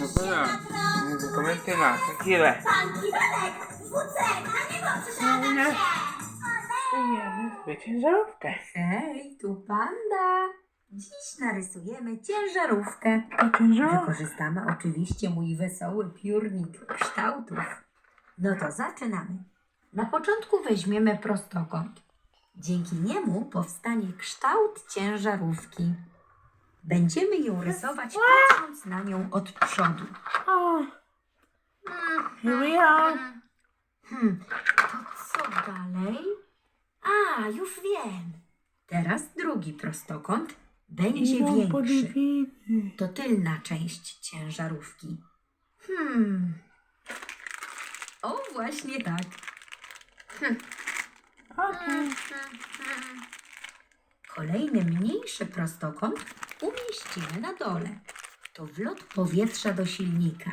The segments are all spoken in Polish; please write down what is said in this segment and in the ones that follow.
Dobra, komenty na chwilę. Możesz No, na się! Jemy sobie ciężarówkę. Hej, tu panda. Dziś narysujemy ciężarówkę. Wykorzystamy oczywiście mój wesoły piórnik kształtów. No to zaczynamy. Na początku weźmiemy prostokąt. Dzięki niemu powstanie kształt ciężarówki. Będziemy ją rysować patrząc na nią od przodu. Here we are. Hmm, to co dalej? A, już wiem. Teraz drugi prostokąt będzie większy. To tylna część ciężarówki. Hmm. O, właśnie tak. Okej. Kolejny mniejszy prostokąt umieścimy na dole. To wlot powietrza do silnika.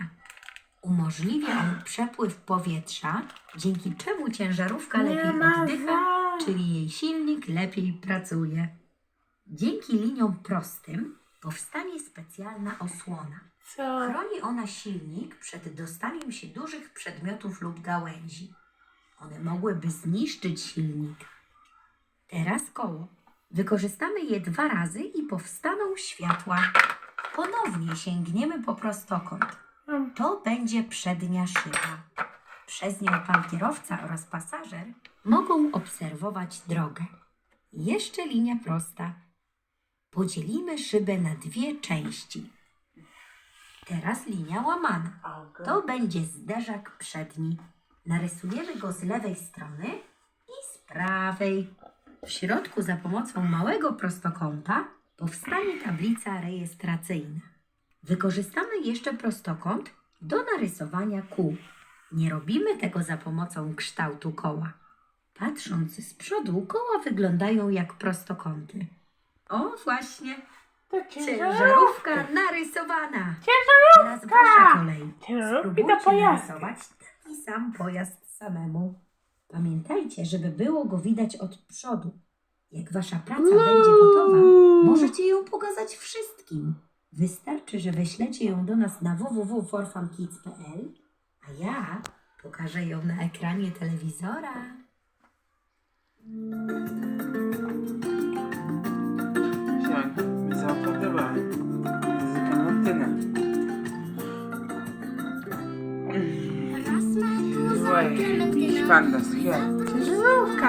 Umożliwia on przepływ powietrza, dzięki czemu ciężarówka lepiej oddycha, czyli jej silnik lepiej pracuje. Dzięki liniom prostym powstanie specjalna osłona. Co? Chroni ona silnik przed dostaniem się dużych przedmiotów lub gałęzi. One mogłyby zniszczyć silnik. Teraz koło. Wykorzystamy je dwa razy i powstaną światła. Ponownie sięgniemy po prostokąt. Mam To będzie przednia szyba. Przez nią pan kierowca oraz pasażer mogą obserwować drogę. Jeszcze linia prosta. Podzielimy szybę na dwie części. Teraz linia łamana. To będzie zderzak przedni. Narysujemy go z lewej strony i z prawej. W środku za pomocą małego prostokąta powstanie tablica rejestracyjna. Wykorzystamy jeszcze prostokąt do narysowania kół. Nie robimy tego za pomocą kształtu koła. Patrząc z przodu, koła wyglądają jak prostokąty. O, właśnie, To ciężarówka narysowana. Ciężarówka! Teraz wasza kolej. Ciężarówki to Spróbujcie pojazdy. narysować taki sam pojazd samemu. Pamiętajcie, żeby było go widać od przodu. Jak wasza praca będzie gotowa, możecie ją pokazać wszystkim. Wystarczy, że wyślecie ją do nas na www.forfunkids.pl, a ja pokażę ją na ekranie telewizora. Siak, mi zaopatrzyła. Z karantyny. Słuchaj, jakiś panda fantasy. Yeah.